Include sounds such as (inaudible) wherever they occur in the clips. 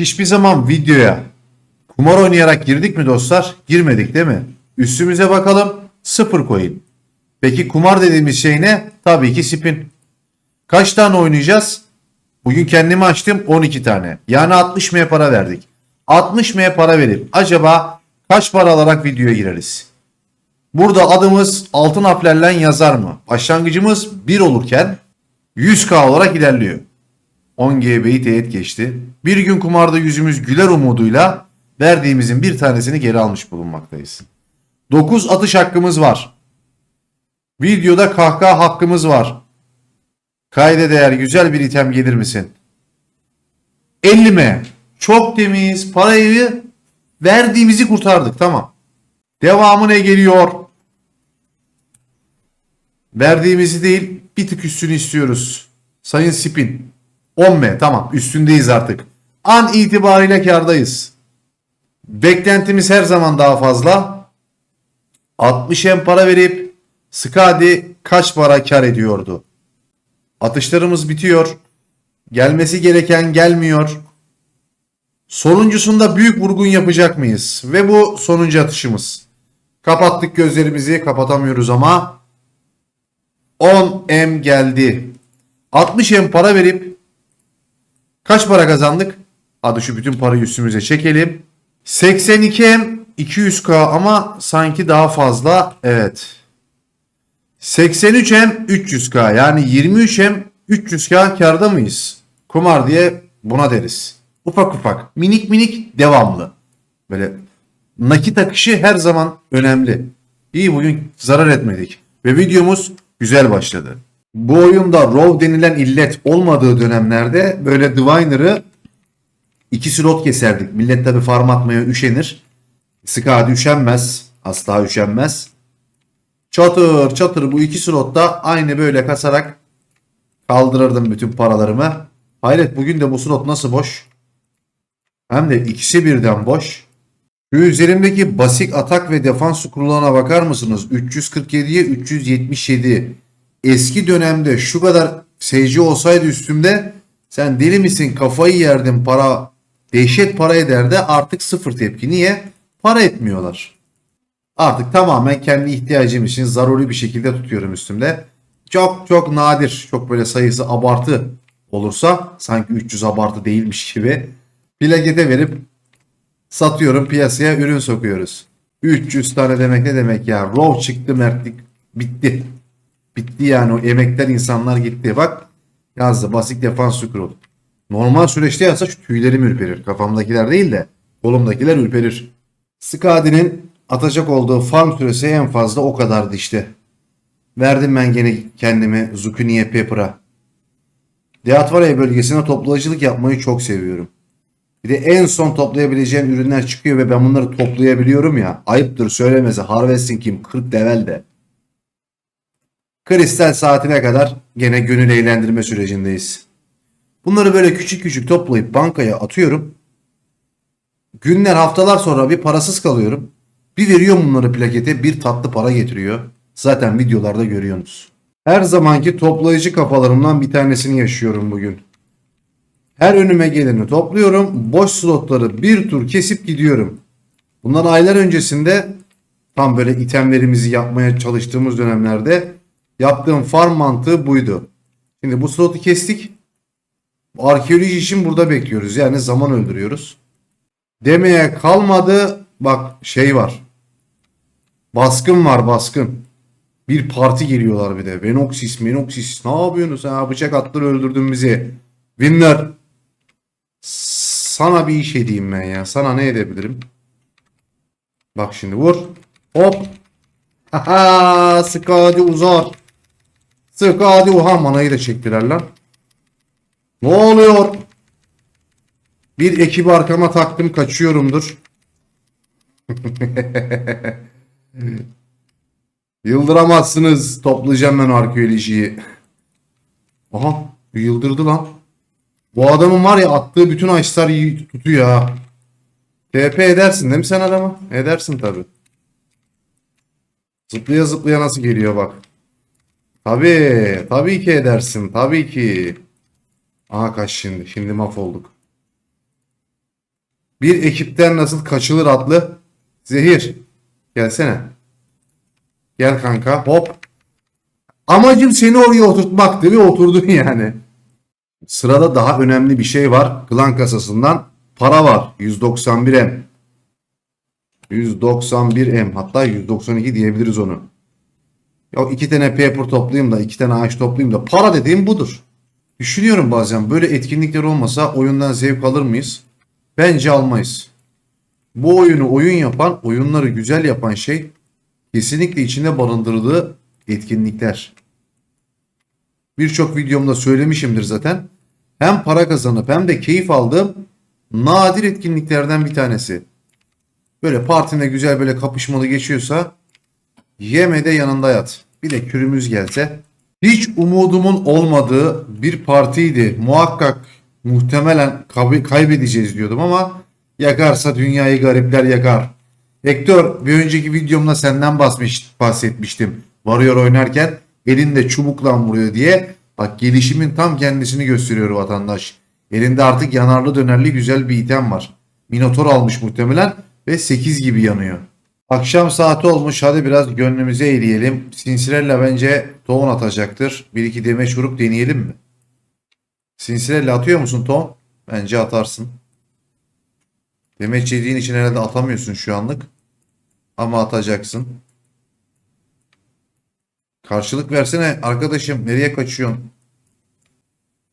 Hiçbir zaman videoya kumar oynayarak girdik mi dostlar? Girmedik değil mi? Üstümüze bakalım. Sıfır coin. Peki kumar dediğimiz şey ne? Tabii ki spin. Kaç tane oynayacağız? Bugün kendimi açtım 12 tane. Yani 60 M para verdik. 60 M para verip acaba kaç para alarak videoya gireriz? Burada adımız altın harflerle yazar mı? Başlangıcımız 1 olurken 100k olarak ilerliyor. 10 GB'yi teyit geçti. Bir gün kumarda yüzümüz güler umuduyla verdiğimizin bir tanesini geri almış bulunmaktayız. 9 atış hakkımız var. Videoda kahkaha hakkımız var. Kayda değer güzel bir item gelir misin? 50 mi? Çok temiz. Parayı verdiğimizi kurtardık. Tamam. Devamı ne geliyor? Verdiğimizi değil bir tık üstünü istiyoruz. Sayın Spin. 10 m tamam üstündeyiz artık. An itibariyle kardayız. Beklentimiz her zaman daha fazla. 60 hem para verip Skadi kaç para kar ediyordu? Atışlarımız bitiyor. Gelmesi gereken gelmiyor. Sonuncusunda büyük vurgun yapacak mıyız? Ve bu sonuncu atışımız. Kapattık gözlerimizi kapatamıyoruz ama 10 M geldi. 60 M para verip kaç para kazandık? Hadi şu bütün parayı üstümüze çekelim. 82 M 200K ama sanki daha fazla. Evet. 83 M 300K yani 23 M 300K karda mıyız? Kumar diye buna deriz. Ufak ufak minik minik devamlı. Böyle nakit akışı her zaman önemli. İyi bugün zarar etmedik. Ve videomuz güzel başladı. Bu oyunda ROV denilen illet olmadığı dönemlerde böyle Diviner'ı iki slot keserdik. Millet tabi farm atmaya üşenir. Skadi üşenmez. Asla üşenmez. Çatır çatır bu iki slotta aynı böyle kasarak kaldırırdım bütün paralarımı. Hayret bugün de bu slot nasıl boş? Hem de ikisi birden boş. Şu üzerimdeki basit atak ve defans scroll'una bakar mısınız? 347'ye 377. Eski dönemde şu kadar seyirci olsaydı üstümde sen deli misin kafayı yerdin para dehşet para ederdi artık sıfır tepki. Niye? Para etmiyorlar. Artık tamamen kendi ihtiyacım için zaruri bir şekilde tutuyorum üstümde. Çok çok nadir çok böyle sayısı abartı olursa sanki 300 abartı değilmiş gibi plakete verip satıyorum piyasaya ürün sokuyoruz. 300 tane demek ne demek ya? Raw çıktı mertlik bitti. Bitti yani o emekler insanlar gitti. Bak yazdı basit defans scroll. Normal süreçte yazsa şu tüylerim ürperir. Kafamdakiler değil de kolumdakiler ürperir. Skadi'nin atacak olduğu farm süresi en fazla o kadardı işte. Verdim ben gene kendimi Zucchini'ye Pepper'a. Deatvaraya bölgesine toplayıcılık yapmayı çok seviyorum. Bir de en son toplayabileceğin ürünler çıkıyor ve ben bunları toplayabiliyorum ya. Ayıptır söylemesi. Harvesting kim? 40 level de. Kristal saatine kadar gene gönül eğlendirme sürecindeyiz. Bunları böyle küçük küçük toplayıp bankaya atıyorum. Günler haftalar sonra bir parasız kalıyorum. Bir veriyorum bunları plakete bir tatlı para getiriyor. Zaten videolarda görüyorsunuz. Her zamanki toplayıcı kafalarımdan bir tanesini yaşıyorum bugün. Her önüme geleni topluyorum. Boş slotları bir tur kesip gidiyorum. Bundan aylar öncesinde tam böyle itemlerimizi yapmaya çalıştığımız dönemlerde yaptığım farm mantığı buydu. Şimdi bu slotu kestik. Arkeoloji için burada bekliyoruz. Yani zaman öldürüyoruz. Demeye kalmadı. Bak şey var. Baskın var baskın. Bir parti geliyorlar bir de. Venoxis, Menoxis. Ne yapıyorsunuz? Ha, bıçak attır öldürdün bizi. Winner. Sana bir iş edeyim ben ya. Sana ne edebilirim? Bak şimdi vur. Hop. (laughs) Haha. Sık hadi uzar. Sık hadi uha manayı da çektiler lan. Ne oluyor? Bir ekibi arkama taktım kaçıyorumdur. (laughs) Yıldıramazsınız. Toplayacağım ben arkeolojiyi. Aha yıldırdı lan. Bu adamın var ya attığı bütün açlar tutuyor ha. TP edersin değil mi sen adamı? Edersin tabi. Zıplaya zıplaya nasıl geliyor bak. Tabi. Tabii ki edersin. Tabii ki. Aha kaç şimdi. Şimdi mahvolduk. Bir ekipten nasıl kaçılır adlı zehir. Gelsene. Gel kanka. Hop. Amacım seni oraya oturtmaktı ve oturdun yani. Sırada daha önemli bir şey var. Klan kasasından para var. 191M. 191M hatta 192 diyebiliriz onu. Ya iki tane paper toplayayım da iki tane ağaç toplayayım da para dediğim budur. Düşünüyorum bazen böyle etkinlikler olmasa oyundan zevk alır mıyız? Bence almayız. Bu oyunu oyun yapan, oyunları güzel yapan şey kesinlikle içinde barındırdığı etkinlikler. Birçok videomda söylemişimdir zaten. Hem para kazanıp hem de keyif aldığım nadir etkinliklerden bir tanesi. Böyle partinde güzel böyle kapışmalı geçiyorsa yeme de yanında yat. Bir de kürümüz gelse. Hiç umudumun olmadığı bir partiydi. Muhakkak muhtemelen kaybedeceğiz diyordum ama yakarsa dünyayı garipler yakar. Hector bir önceki videomda senden basmış, bahsetmiştim. Warrior oynarken elinde çubukla vuruyor diye. Bak gelişimin tam kendisini gösteriyor vatandaş. Elinde artık yanarlı dönerli güzel bir item var. Minotor almış muhtemelen ve 8 gibi yanıyor. Akşam saati olmuş hadi biraz gönlümüze eğleyelim. Sinsirella bence tohum atacaktır. Bir iki demeç vurup deneyelim mi? Sinsirella atıyor musun tohum? Bence atarsın. Demeç yediğin için herhalde atamıyorsun şu anlık. Ama atacaksın. Karşılık versene arkadaşım. Nereye kaçıyorsun?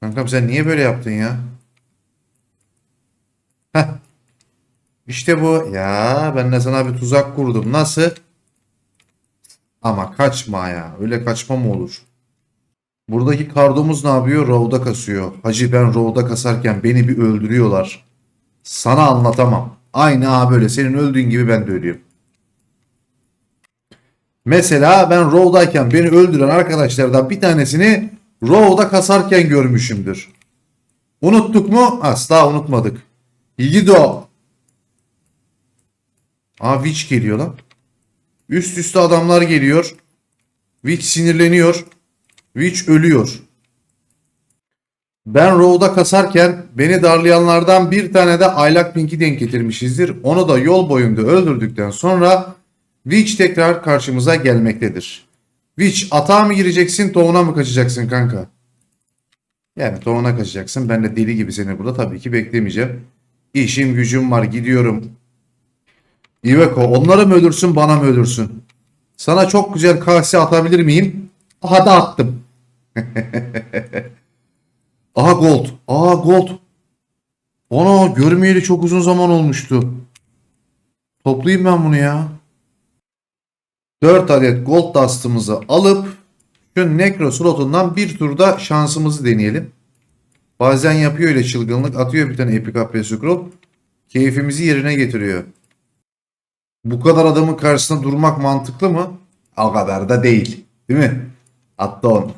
Kankam sen niye böyle yaptın ya? İşte bu. Ya ben de sana bir tuzak kurdum. Nasıl? Ama kaçma ya. Öyle kaçma mı olur? Buradaki kardomuz ne yapıyor? Rovda kasıyor. Hacı ben rovda kasarken beni bir öldürüyorlar. Sana anlatamam. Aynı ha böyle. Senin öldüğün gibi ben de ölüyorum. Mesela ben Rov'dayken beni öldüren arkadaşlardan bir tanesini Rov'da kasarken görmüşümdür. Unuttuk mu? Asla unutmadık. Yiğido. Aa Witch geliyor lan. Üst üste adamlar geliyor. Witch sinirleniyor. Witch ölüyor. Ben Rov'da kasarken beni darlayanlardan bir tane de Aylak Pink'i denk getirmişizdir. Onu da yol boyunda öldürdükten sonra Witch tekrar karşımıza gelmektedir. Witch atağa mı gireceksin, toğuna mı kaçacaksın kanka? Yani toğuna kaçacaksın. Ben de deli gibi seni burada tabii ki beklemeyeceğim. İşim gücüm var gidiyorum. Iveco onları mı ölürsün bana mı ölürsün? Sana çok güzel kase atabilir miyim? Aha da attım. (laughs) Aha gold. Aha gold. Ana görmeyeli çok uzun zaman olmuştu. Toplayayım ben bunu ya. 4 adet gold dust'ımızı alıp şu necro slotundan bir turda şansımızı deneyelim. Bazen yapıyor öyle çılgınlık. Atıyor bir tane epic AP scroll. Keyfimizi yerine getiriyor. Bu kadar adamın karşısında durmak mantıklı mı? O kadar da değil. Değil mi? Attı onu.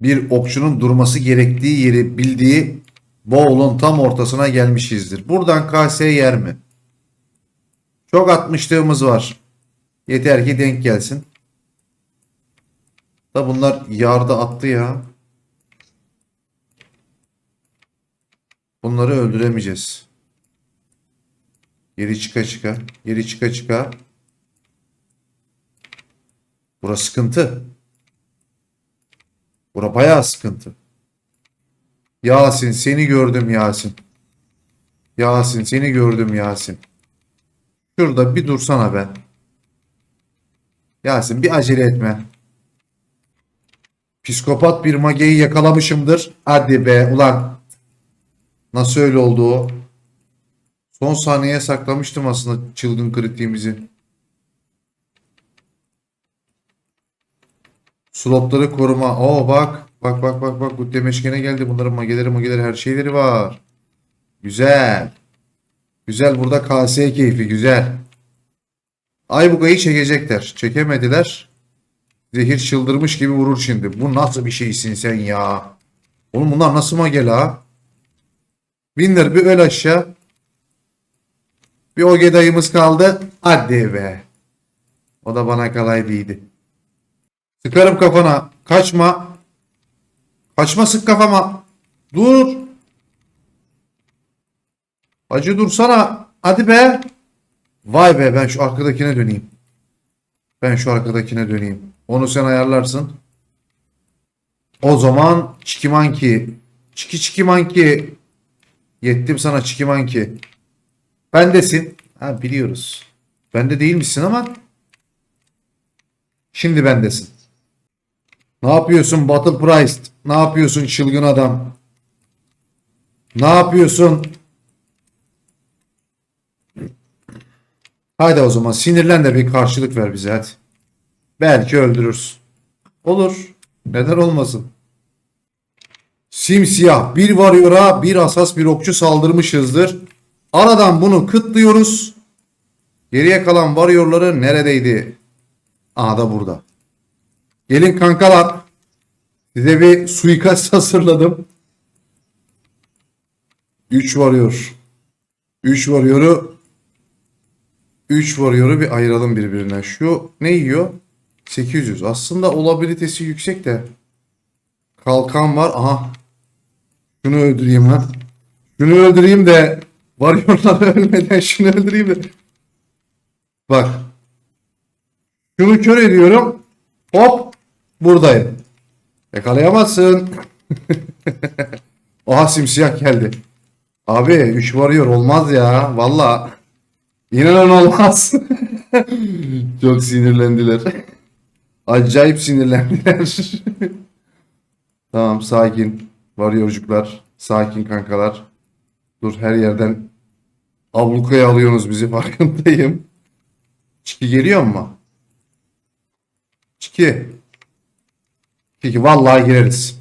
Bir okçunun durması gerektiği yeri bildiği bowl'un tam ortasına gelmişizdir. Buradan kase yer mi? Çok atmışlığımız var. Yeter ki denk gelsin. Da bunlar yarda attı ya. Bunları öldüremeyeceğiz. Geri çıka çıka. Geri çıka çıka. Burası sıkıntı. Bura bayağı sıkıntı. Yasin seni gördüm Yasin. Yasin seni gördüm Yasin. Şurada bir dursana be. Yasin bir acele etme. Psikopat bir mageyi yakalamışımdır. Hadi be ulan. Nasıl öyle oldu o? Son saniyeye saklamıştım aslında çılgın kritiğimizi. Slotları koruma. Oo bak. Bak bak bak bak. Bu demeçkene geldi. Bunların mageleri mageleri her şeyleri var. Güzel. Güzel burada KS keyfi güzel. Aybuka'yı çekecekler. Çekemediler. Zehir çıldırmış gibi vurur şimdi. Bu nasıl bir şeysin sen ya? Oğlum bunlar nasıl magel ha? Winner bir öl aşağı. Bir oge dayımız kaldı. Hadi be. O da bana kalaydıydı. Sıkarım kafana. Kaçma. Kaçma sık kafama. Dur. Acı dursana. Hadi be. Vay be ben şu arkadakine döneyim. Ben şu arkadakine döneyim. Onu sen ayarlarsın. O zaman Çikimanki. Çiki Çikimanki. Yettim sana Çikimanki. Bendesin. Ha biliyoruz. Bende değil misin ama. Şimdi bendesin. Ne yapıyorsun Battle Price? Ne yapıyorsun çılgın adam? Ne yapıyorsun? Haydi o zaman sinirlen de bir karşılık ver bize hadi. Belki öldürürsün. Olur. Neden olmasın? Simsiyah bir varıyora bir asas bir okçu saldırmışızdır. Aradan bunu kıtlıyoruz. Geriye kalan varıyorları neredeydi? Aha da burada. Gelin kankalar. Size bir suikast (laughs) hazırladım. 3 varıyor. 3 varıyoru 3 varıyoru bir ayıralım birbirine. Şu ne yiyor? 800. Aslında olabilitesi yüksek de. Kalkan var. Aha. Şunu öldüreyim lan. Şunu öldüreyim de varıyorlar (laughs) ölmeden şunu öldüreyim de. Bak. Şunu kör ediyorum. Hop. Buradayım. Yakalayamazsın. (laughs) Oha simsiyah geldi. Abi 3 varıyor olmaz ya. Valla. İnanın olmaz. (laughs) Çok sinirlendiler. Acayip sinirlendiler. tamam sakin. Varıyorcuklar. Sakin kankalar. Dur her yerden ablukaya alıyorsunuz bizi farkındayım. Çiki geliyor mu? Çiki. Çiki vallahi gireriz.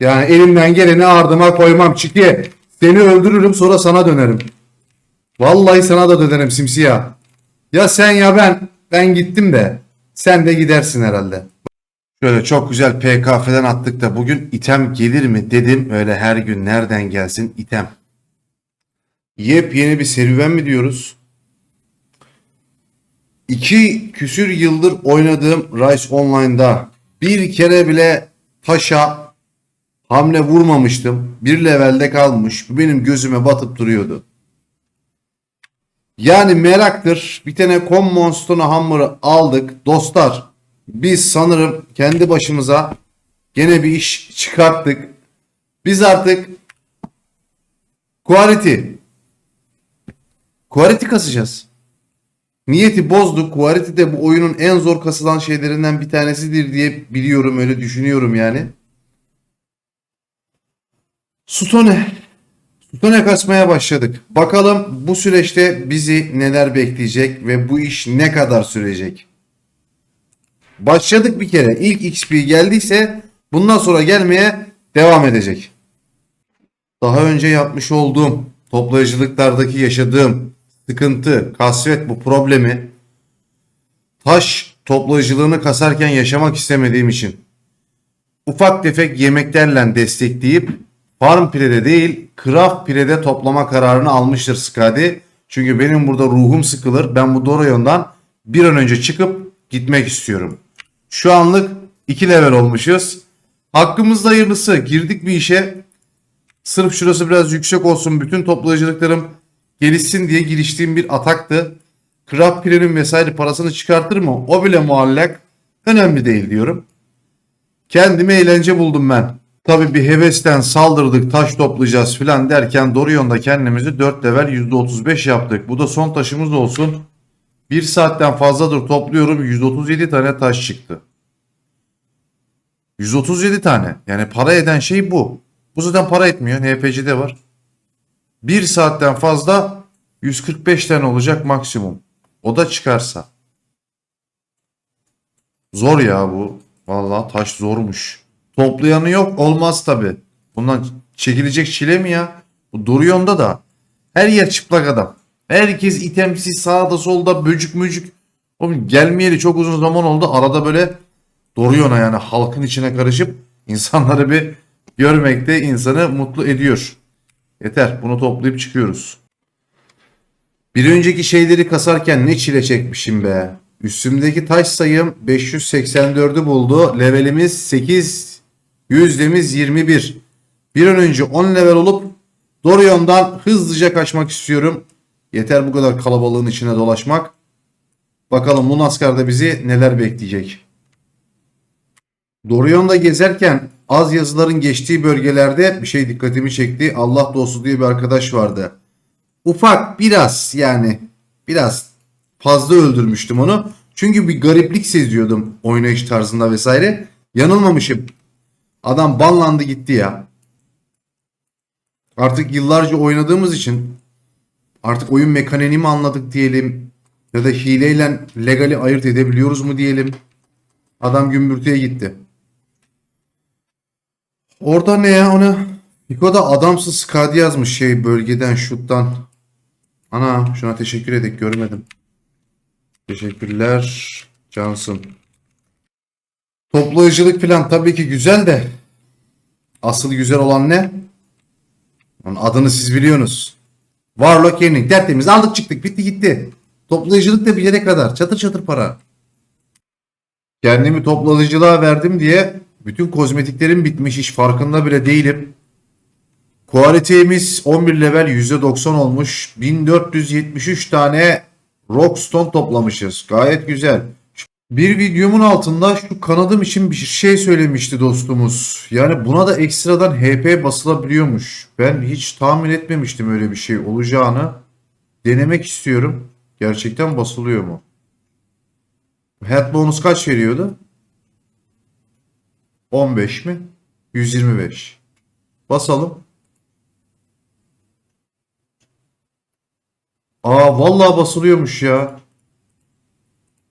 Yani elimden geleni ardıma koymam Çiki. Seni öldürürüm sonra sana dönerim. Vallahi sana da dönerim simsiyah. Ya sen ya ben. Ben gittim de. Sen de gidersin herhalde. Şöyle çok güzel PKF'den attık da bugün item gelir mi dedim. Öyle her gün nereden gelsin item. Yepyeni bir serüven mi diyoruz? İki küsür yıldır oynadığım Rise Online'da bir kere bile taşa hamle vurmamıştım. Bir levelde kalmış. Bu benim gözüme batıp duruyordu. Yani meraktır. Bir tane Common Stone Hammer'ı aldık. Dostlar biz sanırım kendi başımıza gene bir iş çıkarttık. Biz artık Quality Quality kasacağız. Niyeti bozduk. Quality de bu oyunun en zor kasılan şeylerinden bir tanesidir diye biliyorum. Öyle düşünüyorum yani. Stone. Stone kasmaya başladık. Bakalım bu süreçte bizi neler bekleyecek ve bu iş ne kadar sürecek. Başladık bir kere. İlk XP geldiyse bundan sonra gelmeye devam edecek. Daha önce yapmış olduğum toplayıcılıklardaki yaşadığım sıkıntı, kasvet bu problemi taş toplayıcılığını kasarken yaşamak istemediğim için ufak tefek yemeklerle destekleyip farm pirede değil craft pirede toplama kararını almıştır Skadi. Çünkü benim burada ruhum sıkılır. Ben bu Doroyon'dan bir an önce çıkıp gitmek istiyorum. Şu anlık 2 level olmuşuz. Hakkımızda hayırlısı. Girdik bir işe. Sırf şurası biraz yüksek olsun. Bütün toplayıcılıklarım gelişsin diye giriştiğim bir ataktı. Craft pirenin vesaire parasını çıkartır mı? O bile muallak. Önemli değil diyorum. Kendime eğlence buldum ben. Tabii bir hevesten saldırdık taş toplayacağız filan derken Dorion'da kendimizi 4 level %35 yaptık. Bu da son taşımız olsun. 1 saatten fazladır topluyorum 137 tane taş çıktı. 137 tane. Yani para eden şey bu. Bu zaten para etmiyor. NPC'de var. 1 saatten fazla 145 tane olacak maksimum. O da çıkarsa. Zor ya bu. Vallahi taş zormuş. Toplayanı yok olmaz tabi. Bundan çekilecek çile mi ya? Bu Dorion'da da her yer çıplak adam. Herkes itemsiz sağda solda böcük mücük. Oğlum gelmeyeli çok uzun zaman oldu. Arada böyle Dorion'a yani halkın içine karışıp insanları bir görmekte insanı mutlu ediyor. Yeter bunu toplayıp çıkıyoruz. Bir önceki şeyleri kasarken ne çile çekmişim be. Üstümdeki taş sayım 584'ü buldu. Levelimiz 8. Yüzdemiz 21. Bir an önce 10 level olup Dorion'dan hızlıca kaçmak istiyorum. Yeter bu kadar kalabalığın içine dolaşmak. Bakalım Lunaskar'da bizi neler bekleyecek. Dorion'da gezerken az yazıların geçtiği bölgelerde bir şey dikkatimi çekti. Allah dostu diye bir arkadaş vardı. Ufak biraz yani biraz fazla öldürmüştüm onu. Çünkü bir gariplik seziyordum oynayış tarzında vesaire. Yanılmamışım. Adam banlandı gitti ya. Artık yıllarca oynadığımız için artık oyun mekaniğini mi anladık diyelim ya da hileyle legali ayırt edebiliyoruz mu diyelim. Adam gümbürtüye gitti. Orada ne ya ona? Piko'da adamsız skadi yazmış şey bölgeden şuttan. Ana şuna teşekkür edek görmedim. Teşekkürler Cansın. Toplayıcılık falan tabii ki güzel de asıl güzel olan ne? Onun adını siz biliyorsunuz. Warlock Yearning tertemiz aldık çıktık bitti gitti. Toplayıcılık da bir yere kadar çatır çatır para. Kendimi toplayıcılığa verdim diye bütün kozmetiklerim bitmiş hiç farkında bile değilim. Quality'miz 11 level %90 olmuş. 1473 tane Rockstone toplamışız. Gayet güzel. Bir videomun altında şu kanadım için bir şey söylemişti dostumuz. Yani buna da ekstradan HP basılabiliyormuş. Ben hiç tahmin etmemiştim öyle bir şey olacağını. Denemek istiyorum. Gerçekten basılıyor mu? Head bonus kaç veriyordu? 15 mi? 125. Basalım. Aa vallahi basılıyormuş ya.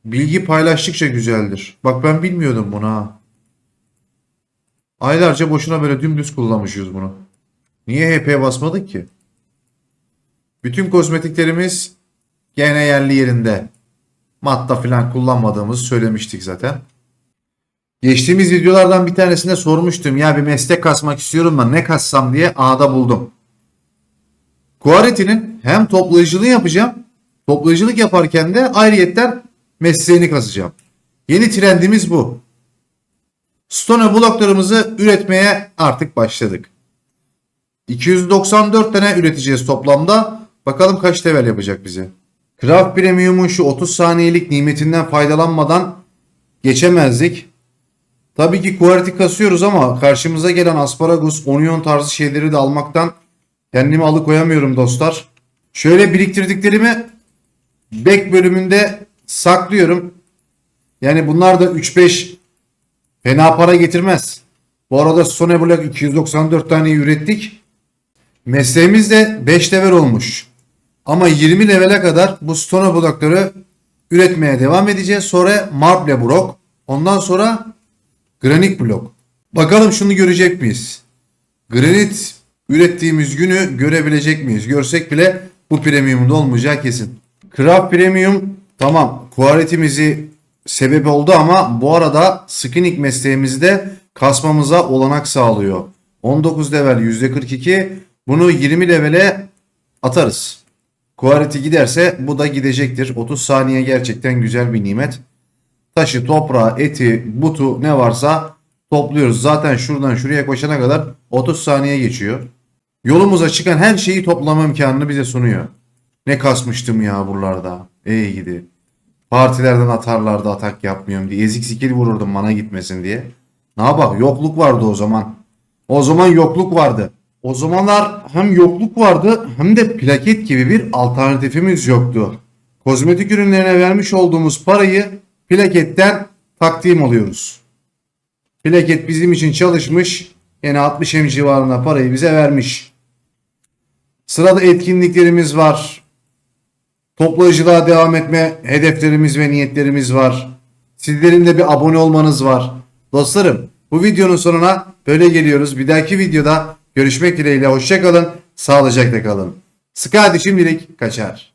Bilgi paylaştıkça güzeldir. Bak ben bilmiyordum bunu ha. Aylarca boşuna böyle dümdüz kullanmışız bunu. Niye HP basmadık ki? Bütün kozmetiklerimiz gene yerli yerinde. Matta falan kullanmadığımızı söylemiştik zaten. Geçtiğimiz videolardan bir tanesinde sormuştum. Ya bir meslek kasmak istiyorum da ne kassam diye A'da buldum. Quality'nin hem toplayıcılığı yapacağım. Toplayıcılık yaparken de ayrıyetten mesleğini kasacağım. Yeni trendimiz bu. Stone bloklarımızı üretmeye artık başladık. 294 tane üreteceğiz toplamda. Bakalım kaç level yapacak bize. Craft Premium'un şu 30 saniyelik nimetinden faydalanmadan geçemezdik. Tabii ki quality kasıyoruz ama karşımıza gelen asparagus, onion tarzı şeyleri de almaktan kendimi alıkoyamıyorum dostlar. Şöyle biriktirdiklerimi back bölümünde saklıyorum. Yani bunlar da 3-5 fena para getirmez. Bu arada Sony Block 294 tane ürettik. Mesleğimiz de 5 level olmuş. Ama 20 levele kadar bu Stone blokları üretmeye devam edeceğiz. Sonra Marble blok. Ondan sonra Granit blok. Bakalım şunu görecek miyiz? Granit ürettiğimiz günü görebilecek miyiz? Görsek bile bu premiumda olmayacağı kesin. Craft Premium tamam quality'mizi sebep oldu ama bu arada Skinik mesleğimizde kasmamıza olanak sağlıyor. 19 level %42 bunu 20 levele atarız. Quality giderse bu da gidecektir. 30 saniye gerçekten güzel bir nimet. Taşı, toprağı, eti, butu ne varsa topluyoruz. Zaten şuradan şuraya koşana kadar 30 saniye geçiyor. Yolumuza çıkan her şeyi toplama imkanını bize sunuyor. Ne kasmıştım ya buralarda. Ey gidi. Partilerden atarlardı atak yapmıyorum diye. Ezik skill vururdum bana gitmesin diye. Ne yapak yokluk vardı o zaman. O zaman yokluk vardı. O zamanlar hem yokluk vardı hem de plaket gibi bir alternatifimiz yoktu. Kozmetik ürünlerine vermiş olduğumuz parayı plaketten takdim alıyoruz. Plaket bizim için çalışmış. Yani 60 hem civarında parayı bize vermiş. Sırada etkinliklerimiz var. Toplayıcılığa devam etme hedeflerimiz ve niyetlerimiz var. Sizlerin de bir abone olmanız var. Dostlarım bu videonun sonuna böyle geliyoruz. Bir dahaki videoda görüşmek dileğiyle. Hoşçakalın. Sağlıcakla kalın. Skadi şimdilik kaçar.